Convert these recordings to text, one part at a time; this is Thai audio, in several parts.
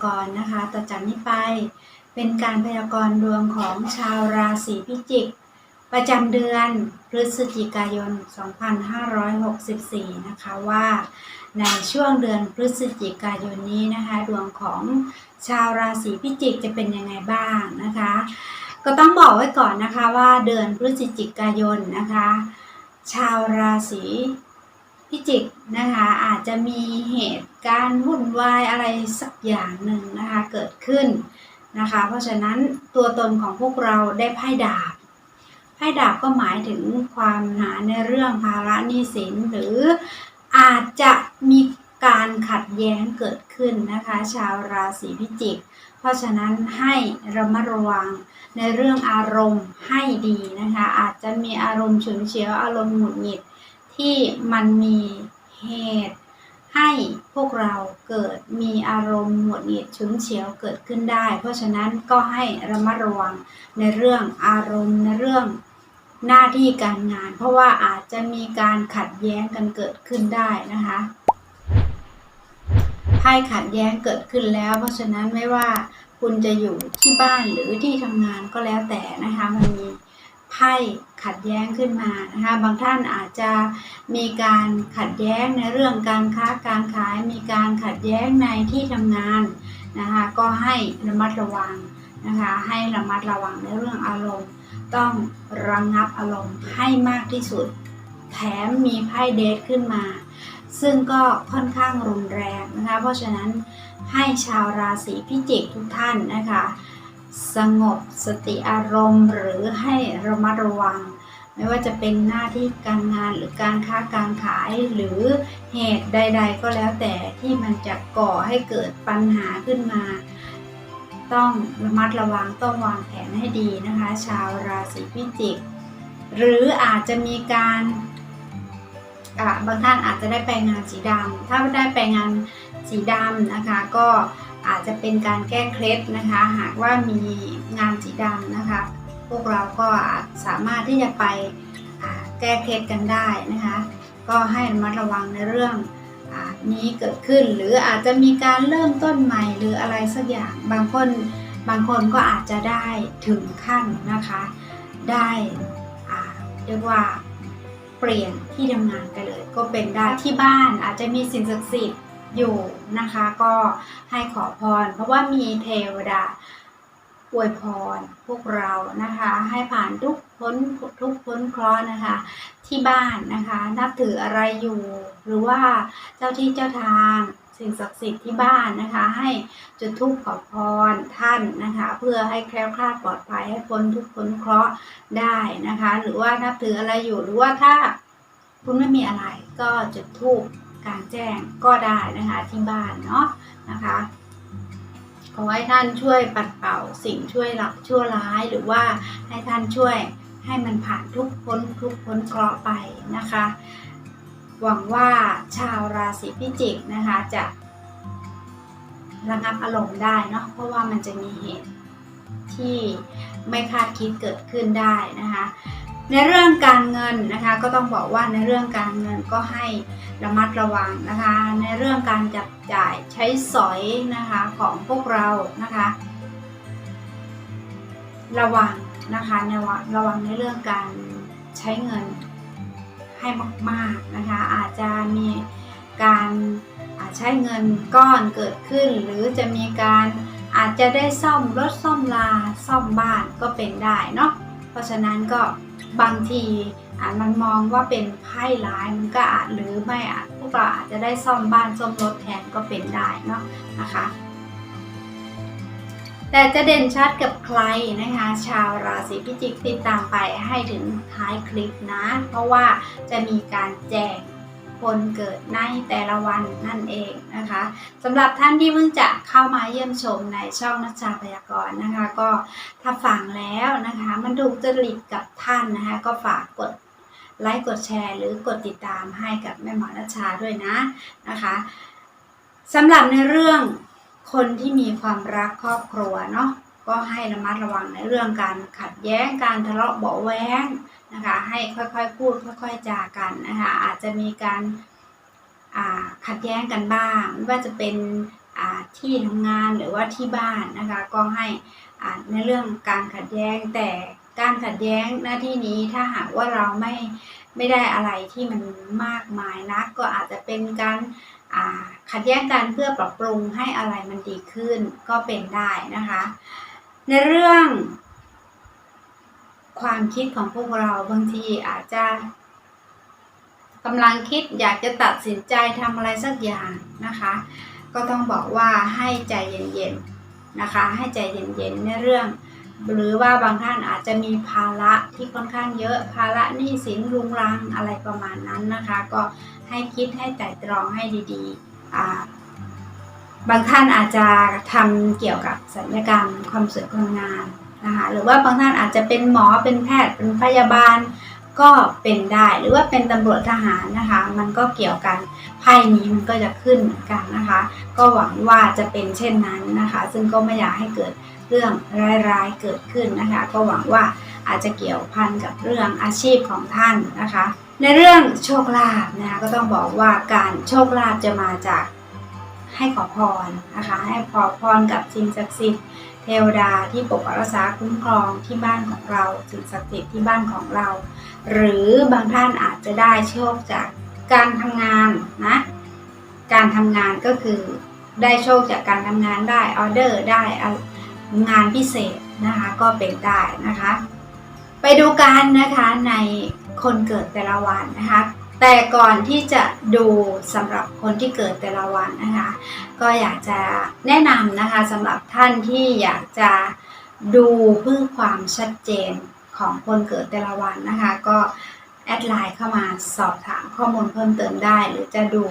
ากรณ์นะคะ ต่อจากนี้ไปเป็นการพยากรณ์ดวงของชาวราศีพิจิก ประจำเดือนพฤศจิกายน 2564 นะคะว่า ในช่วงเดือนพฤศจิกายนนี้นะคะ ดวงของชาวราศีพิจิกจะเป็นยังไงบ้างนะคะ ก็ต้องบอกไว้ก่อนนะคะว่าเดือนพฤศจิกายนนะคะ ชาวราศีพิจิก นะคะ อาจจะมีเหตุการณ์วุ่นวายอะไรสักอย่างหนึ่งนะคะเกิดขึ้นนะคะ เพราะฉะนั้นตัวตนของพวกเราได้ไพ่ดาบไพ่ดาบก็หมายถึงความหนาในเรื่องภาระหนี้สินหรืออาจจะมีการขัดแย้งเกิดขึ้นนะคะ ชาวราศีพิจิก เพราะฉะนั้นให้ระมัดระวังในเรื่องอารมณ์ให้ดีนะคะ อาจจะมีอารมณ์ฉุนเฉียวอารมณ์หงุดหงิดที่มันมี เหตุ ให้พวกเราเกิดมีอารมณ์หงุดหงิดฉุนเฉียวเกิดขึ้นได้ เพราะฉะนั้นก็ให้ระมัดระวังในเรื่องอารมณ์ในเรื่องหน้าที่การงาน เพราะว่าอาจจะมีการขัดแย้งกันเกิดขึ้นได้นะคะไพ่ขัดแย้งเกิดขึ้นแล้ว เพราะฉะนั้นไม่ว่าคุณจะอยู่ที่บ้านหรือที่ทำงานก็แล้วแต่นะคะมันมี ไพ่ขัดแย้งขึ้นมานะคะบางท่านอาจจะมีการขัดแย้งในเรื่องการค้าการขายมีการขัดแย้งในที่ทำงานนะคะก็ให้ระมัดระวังนะคะให้ระมัดระวังในเรื่องอารมณ์ ต้องระงงับอารมณ์ให้มากที่สุด แถมมีไพ่เดทขึ้นมา ซึ่งก็ค่อนข้างรุนแรงนะคะเพราะฉะนั้นให้ชาวราศีพิจิกทุกท่านนะคะ สงบสติอารมณ์ หรือให้ระมัดระวัง ไม่ว่าจะเป็นหน้าที่การงานหรือการค้าการขายหรือเหตุใด ๆ ก็แล้วแต่ที่มันจะก่อให้เกิดปัญหาขึ้นมา ต้องระมัดระวังต้องวางแผนให้ดีนะคะ ชาวราศีพิจิก หรืออาจจะมีการบางท่านอาจจะได้ไปงานสีดำถ้าได้ไปงานสีดำนะคะก็ อาจจะเป็นการแก้เคล็ดนะคะ หากว่ามีงานสีดำนะคะ พวกเราก็สามารถที่จะไปแก้เคล็ดกันได้นะคะ ก็ให้ระมัดระวังในเรื่องอนี้เกิดขึ้น หรืออาจจะมีการเริ่มต้นใหม่หรืออะไรสักอย่างบางคนบางคนก็อาจจะได้ถึงขั้นนะคะ ได้เรียกว่าเปลี่ยนที่ทำงานไปเลย ก็เป็นได้ที่บ้านอาจจะมีสิ่งศักดิ์สิทธิ์ อยู่นะคะ ก็ให้ขอพร เพราะว่ามีเทวดาอวยพรพวกเรานะคะ ให้ผ่านทุกพ้นทุกพ้นเคราะห์นะคะ ที่บ้านนะคะ นับถืออะไรอยู่ หรือว่าเจ้าที่เจ้าทางสิ่งศักดิ์สิทธิ์ที่บ้านนะคะ ให้จุดธูปขอพรท่านนะคะ เพื่อให้แคล้วคลาดปลอดภัยให้พ้นทุกพ้นเคราะห์ได้นะคะ หรือว่านับถืออะไรอยู่หรือว่าถ้าคุณไม่มีอะไรก็จุดธูป กลางแจ้งก็ได้นะคะที่บ้านเนาะนะคะขอให้ท่านช่วยปัดเป่าสิ่งช่วยหลักชั่วร้ายหรือว่าให้ท่านช่วยให้มันผ่านทุกพ้นทุกพ้นเคราะห์ไปนะคะ หวังว่าชาวราศีพิจิกนะคะจะระงับอารมณ์ได้เนาะเพราะว่ามันจะมีเหตุที่ไม่คาดคิดเกิดขึ้นได้นะคะ ในเรื่องการเงินนะคะก็ต้องบอกว่าในเรื่องการเงินก็ให้ ระมัดระวังนะคะ ในเรื่องการจับจ่ายใช้สอยนะคะของพวกเรานะคะ ระวังนะคะในวะระวังในเรื่องการใช้เงินให้มากๆนะคะ อาจจะมีการาใช้เงินก้อนเกิดขึ้น หรือจะมีการอาจจะได้ซ่อมรถซ่อมลาซ่อมบ้านก็เป็นได้เนาะ เพราะฉะนั้นก็บางทีอาจมันมองว่าเป็นไพ่ร้ายมันก็อาจหรือไม่อาจพวกเราอาจจะได้ซ่อมบ้านซ่อมรถแทนก็เป็นได้เนาะนะคะ แต่จะเด่นชัดกับใครนะคะ ชาวราศีพิจิกติดตามไปให้ถึงท้ายคลิปนะ เพราะว่าจะมีการแจ้ง คนเกิดในแต่ละวันนั่นเองนะคะสำหรับท่านที่เพิ่งจะเข้ามาเยี่ยมชมในช่องนัชชาพยากรณ์นะคะ ก็ถ้าฟังแล้วนะคะ มันถูกจริตกับท่านนะคะ ก็ฝากกดไลค์กดแชร์ หรือกดติดตามให้กับแม่หมอนัชชาด้วยนะนะคะสำหรับในเรื่องคนที่มีความรักครอบครัวเนาะก็ให้ระมัดระวังในเรื่องการขัดแย้งการทะเลาะเบาแวง นะคะให้ค่อยๆพูดค่อย ๆจากันนะคะอาจจะมีการอ่าขัดแย้งกันบ้างไม่ว่าจะเป็นอ่าที่ทำงานหรือว่าที่บ้านนะคะก็ให้อ่าในเรื่องการขัดแย้งแต่การขัดแย้งหน้าที่นี้ถ้าหากว่าเราไม่ไม่ได้อะไรที่มันมากมายนัก ก็อาจจะเป็นการอ่าขัดแย้งกันเพื่อปรับปรุงให้อะไรมันดีขึ้นก็เป็นได้นะคะ ในเรื่อง ความคิดของพวกเราบางทีอาจจะกำลังคิดอยากจะตัดสินใจทำอะไรสักอย่างนะคะ ก็ต้องบอกว่าให้ใจเย็นๆนะคะ ให้ใจเย็นๆในเรื่อง หรือว่าบางท่านอาจจะมีภาระที่ค่อนข้างเยอะภาระหนี้สินรุงรังอะไรประมาณนั้นนะคะ ก็ให้คิดให้ไต่ตรองให้ดีๆบางท่านอาจจะทำเกี่ยวกับศัลยกรรมความสวยความงาม นะคะหรือว่าบางท่านอาจจะเป็นหมอเป็นแพทย์เป็นพยาบาลก็เป็นได้หรือว่าเป็นตำรวจทหารนะคะ มันก็เกี่ยวกันไพ่นี้มันก็จะขึ้นเหมือนกันนะคะ ก็หวังว่าจะเป็นเช่นนั้นนะคะ ซึ่งก็ไม่อยากให้เกิดเรื่องร้ายๆเกิดขึ้นนะคะ ก็หวังว่าอาจจะเกี่ยวพันกับเรื่องอาชีพของท่านนะคะ ในเรื่องโชคลาภนะคะก็ต้องบอกว่าการโชคลาภจะมาจากให้ขอพรนะคะ ให้ขอพรกับสิ่งศักดิ์สิทธิ์ เทวดาที่ปกปักรักษาคุ้มครองที่บ้านของเราสิ่งศักดิ์สิทธิ์ที่บ้านของเรา หรือบางท่านอาจจะได้โชคจากการทำงานนะการทำงานก็คือได้โชคจากการทำงานได้ออเดอร์ได้งานพิเศษนะคะก็เป็นได้นะคะ ไปดูกันนะคะในคนเกิดแต่ละวันนะคะ แต่ก่อนที่จะดูสำหรับคนที่เกิดแต่ละวันนะคะ ก็อยากจะแนะนำนะคะสำหรับท่านที่อยากจะดูเพื่อความชัดเจนของคนเกิดแต่ละวันนะคะ ก็แอดไลน์เข้ามาสอบถามข้อมูลเพิ่มเติมได้ หรือจะดู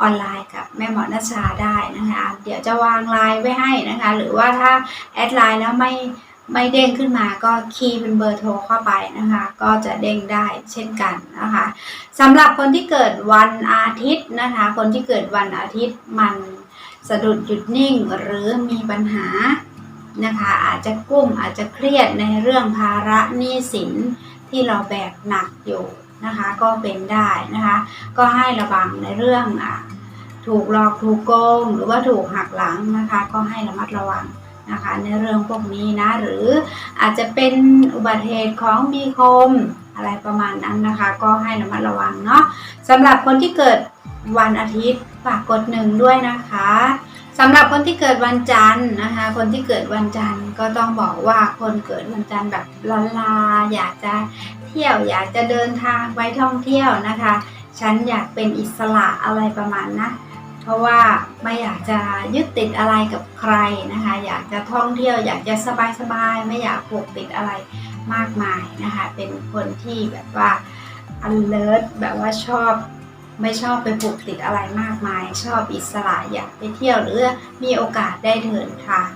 ออนไลน์กับแม่หมอนัชชาได้นะคะ เดี๋ยวจะวางไลน์ไว้ให้นะคะ หรือว่าถ้าแอดไลน์แล้วไม่ ไม่เด้งขึ้นมาก็คีย์เป็นเบอร์โทรเข้าไปนะคะ ก็จะเด้งได้เช่นกันนะคะสำหรับคนที่เกิดวันอาทิตย์นะคะ คนที่เกิดวันอาทิตย์มันสะดุดหยุดนิ่งหรือมีปัญหานะคะอาจจะกุ้มอาจจะเครียดในเรื่องภาระหนี้สินที่เราแบกหนักอยู่นะคะก็เป็นได้นะคะ ก็ให้ระวังในเรื่องอะถูกหลอกถูกโกง หรือว่าถูกหักหลังนะคะ ก็ให้ระมัดระวัง นะคะในเรื่องพวกนี้นะ หรืออาจจะเป็นอุบัติเหตุของมีคมอะไรประมาณนั้นนะคะ ก็ให้ระมัดระวังเนาะสำหรับคนที่เกิดวันอาทิตย์ฝากกดหนึ่งด้วยนะคะสำหรับคนที่เกิดวันจันทร์นะคะ คนที่เกิดวันจันทร์ก็ต้องบอกว่าคนเกิดวันจันทร์แบบลาลา อยากจะเที่ยวอยากจะเดินทางไปท่องเที่ยวนะคะ ฉันอยากเป็นอิสระอะไรประมาณนะ เพราะว่าไม่อยากจะยึดติดอะไรกับใครนะคะ อยากจะท่องเที่ยว อยากจะสบายๆ ไม่อยากผูกติดอะไรมากมายนะคะ เป็นคนที่แบบว่า alert แบบว่าชอบไม่ชอบไปผูกติดอะไรมากมาย ชอบอิสระอยากไปเที่ยวหรือมีโอกาสได้เดินทาง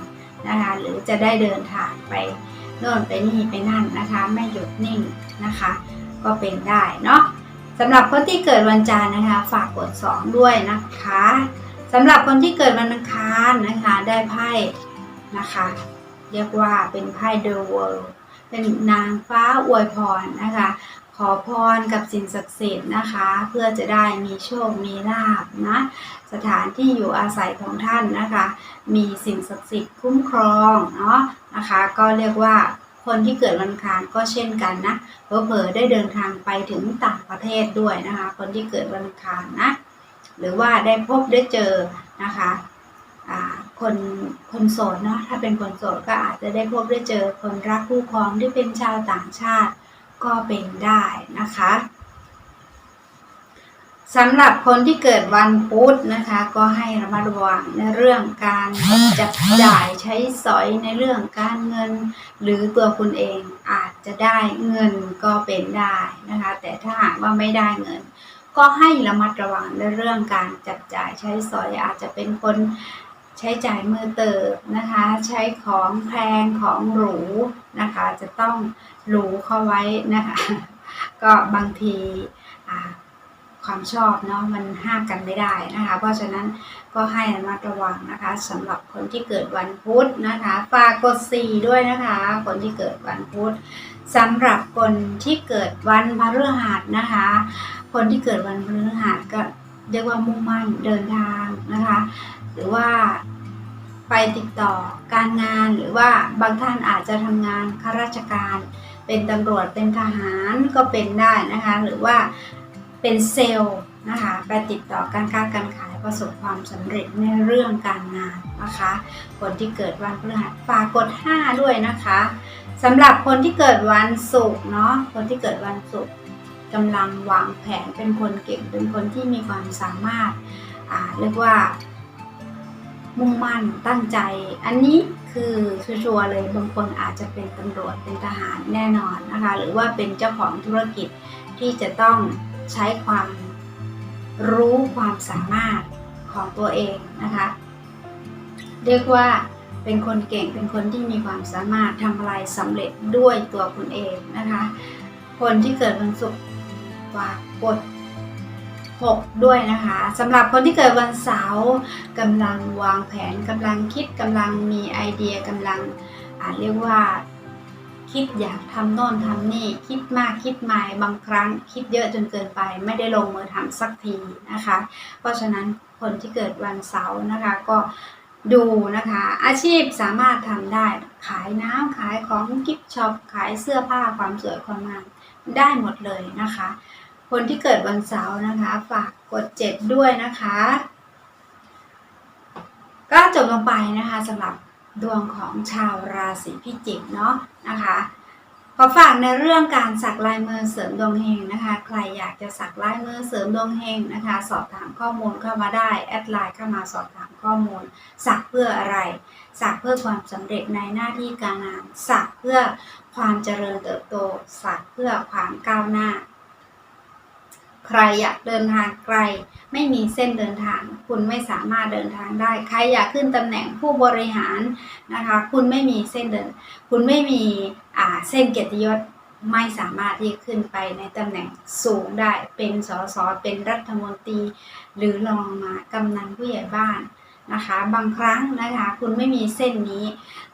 นะคะ หรือจะได้เดินทางไปโน่นไปนี่ไปนั่นนะคะ ไม่หยุดนิ่งนะคะ ก็เป็นได้เนาะ สำหรับคนที่เกิดวันจันทร์นะคะ ฝากกด 2 ด้วยนะคะสำหรับคนที่เกิดวันอังคารนะคะ ได้ไพ่นะคะ เรียกว่าเป็นไพ่ The World เป็นนางฟ้าอวยพรนะคะ ขอพรกับสิ่งศักดิ์สิทธิ์นะคะ เพื่อจะได้มีโชค มีลาบนะ สถานที่อยู่อาศัยของท่านนะคะ มีสิ่งศักดิ์สิทธิ์คุ้มครองเนาะนะคะ ก็เรียกว่า คนที่เกิดวันคารก็เช่นกันนะเผลอๆได้เดินทางไปถึงต่างประเทศด้วยนะคะ คนที่เกิดวันคารนะ หรือว่าได้พบได้เจอนะคะคนคนโสดเนาะถ้าเป็นคนโสดก็อาจจะได้พบได้เจอคนรักคู่ครองที่เป็นชาวต่างชาติก็เป็นได้นะคะ สำหรับคนที่เกิดวันพุธนะคะ ก็ให้ระมัดระวังในเรื่องการจับจ่ายใช้สอยในเรื่องการเงิน หรือตัวคุณเองอาจจะได้เงินก็เป็นได้นะคะ แต่ถ้าหากว่าไม่ได้เงิน ก็ให้ระมัดระวังในเรื่องการจับจ่ายใช้สอยอาจจะเป็นคนใช้จ่ายมือเติบนะคะ ใช้ของแพงของหรูนะคะ จะต้องหรูเข้าไว้นะคะ ก็บางทีอ่า ความชอบเนาะมันห้ามกันไม่ได้นะคะ เพราะฉะนั้นก็ให้ระมัดระวังนะคะสำหรับคนที่เกิดวันพุธนะคะฝากกด4ด้วยนะคะ คนที่เกิดวันพุธสำหรับคนที่เกิดวันพฤหัสนะคะ คนที่เกิดวันพฤหัสก็เรียกว่ามุ่งมั่นเดินทางนะคะ หรือว่าไปติดต่อการงานหรือว่าบางท่านอาจจะทำงานข้าราชการ เป็นตำรวจเป็นทหารก็เป็นได้นะคะ หรือว่า เป็นเซลล์นะคะไปติดต่อการค้าการขายประสบความสำเร็จในเรื่องการงานนะคะ คนที่เกิดวันพฤหัสฝากกด 5 ด้วยนะคะสำหรับคนที่เกิดวันศุกร์เนาะคนที่เกิดวันศุกร์กำลังวางแผนเป็นคนเก่งเป็นคนที่มีความสามารถอ่าเรียกว่า มุ่งมั่นตั้งใจ อันนี้คือชัวร์เลยบางคนอาจจะเป็นตำรวจเป็นทหารแน่นอนนะคะ หรือว่าเป็นเจ้าของธุรกิจที่จะต้อง ใช้ความรู้ความสามารถของตัวเองนะคะ เรียกว่าเป็นคนเก่งเป็นคนที่มีความสามารถทำอะไรสำเร็จด้วยตัวคุณเองนะคะ คนที่เกิดวันศุกร์ฝากกด6ด้วยนะคะสำหรับคนที่เกิดวันเสาร์กำลังวางแผนกำลังคิดกำลังมีไอเดียกำลังเรียกว่า คิดอยากทำโน่นทำนี่ คิดมากคิดใหม่บางครั้ง คิดเยอะจนเกินไป ไม่ได้ลงมือทำสักทีนะคะ เพราะฉะนั้นคนที่เกิดวันเสาร์นะคะก็ดูนะคะ อาชีพสามารถทำได้ขายน้ำขายของกิฟช็อปขายเสื้อผ้าความสวยความงามได้หมดเลยนะคะ คนที่เกิดวันเสาร์นะคะ ฝากกด7ด้วยนะคะ ก็จบลงไปนะคะสำหรับ ดวงของชาวราศีพิจิกเนาะนะคะขอฝากในเรื่องการสักลายมือเสริมดวงเฮงนะคะ ใครอยากจะสักลายมือเสริมดวงเฮงนะคะ สอบถามข้อมูลเข้ามาได้แอดไลน์เข้ามาสอบถามข้อมูล สักเพื่ออะไร สักเพื่อความสำเร็จในหน้าที่การงาน สักเพื่อความเจริญเติบโต สักเพื่อความก้าวหน้า ใครอยากเดินทางไกล ไม่มีเส้นเดินทาง คุณไม่สามารถเดินทางได้ ใครอยากขึ้นตำแหน่งผู้บริหารนะคะ คุณไม่มีเส้นเดิน คุณไม่มีอ่าเส้นเกียรติยศไม่สามารถที่จะขึ้นไปในตำแหน่งสูงได้ เป็นสสเป็นรัฐมนตรี หรือรองมากำนันผู้ใหญ่บ้านนะคะ บางครั้งนะคะคุณไม่มีเส้นนี้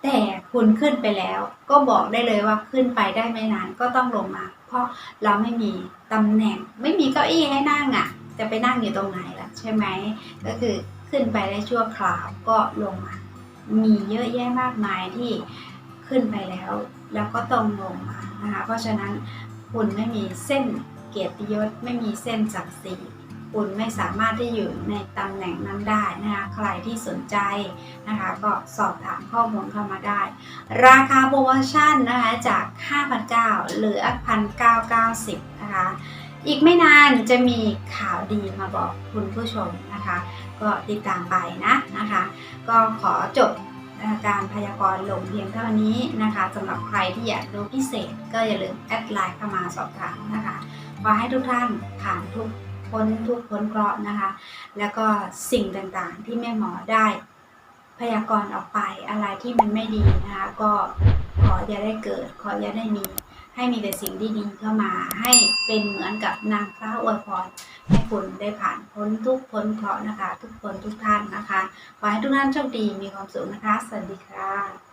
แต่คุณขึ้นไปแล้ว ก็บอกได้เลยว่าขึ้นไปได้ไม่นานก็ต้องลงมา ราะเราไม่มีตำแหน่ง ไม่มีเก้าอี้ให้นั่งอะ่ะ จะไปนั่งอยู่ตรงไหนล่ะใช่ไหมก็คือขึ้นไปได้ชั่วคราวก็ลงมา มีเยอะแยะมากมายที่ขึ้นไปแล้ว แล้วก็ต้องลงมานะคะ เพราะฉะนั้นคุณไม่มีเส้นเกียรติยศไม่มีเส้นศักดิ์ศรี คุณไม่สามารถที่อยู่ในตำแหน่งนั้นได้นะคะ ใครที่สนใจนะคะ ก็สอบถามข้อมูลเข้ามาได้ ราคาโปรโมชั่นนะคะจาก 5,900เหลือ 1,990 นะคะ อีกไม่นานจะมีข่าวดีมาบอกคุณผู้ชมนะคะ ก็ติดตามไปนะนะคะ ก็ขอจบการพยากรณ์ลงเพียงเท่านี้นะคะสำหรับใครที่อยากรู้พิเศษ ก็อย่าลืมแอดไลน์เข้ามาสอบถามนะคะขอให้ทุกท่านผ่านทุก พ้นทุกพ้นเคราะห์นะคะ แล้วก็สิ่งต่างๆที่แม่หมอได้พยากรณ์ออกไปอะไรที่มันไม่ดีนะคะ ก็ขออย่าได้เกิด ขออย่าได้มี ให้มีแต่สิ่งที่ดีเข้ามา ให้เป็นเหมือนกับนางฟ้าอวยพรให้คุณได้ผ่านพ้นทุกพ้นเคราะห์นะคะ ทุกคนทุกท่านนะคะ ขอให้ทุกท่านโชคดีมีความสุขนะคะ สวัสดีค่ะ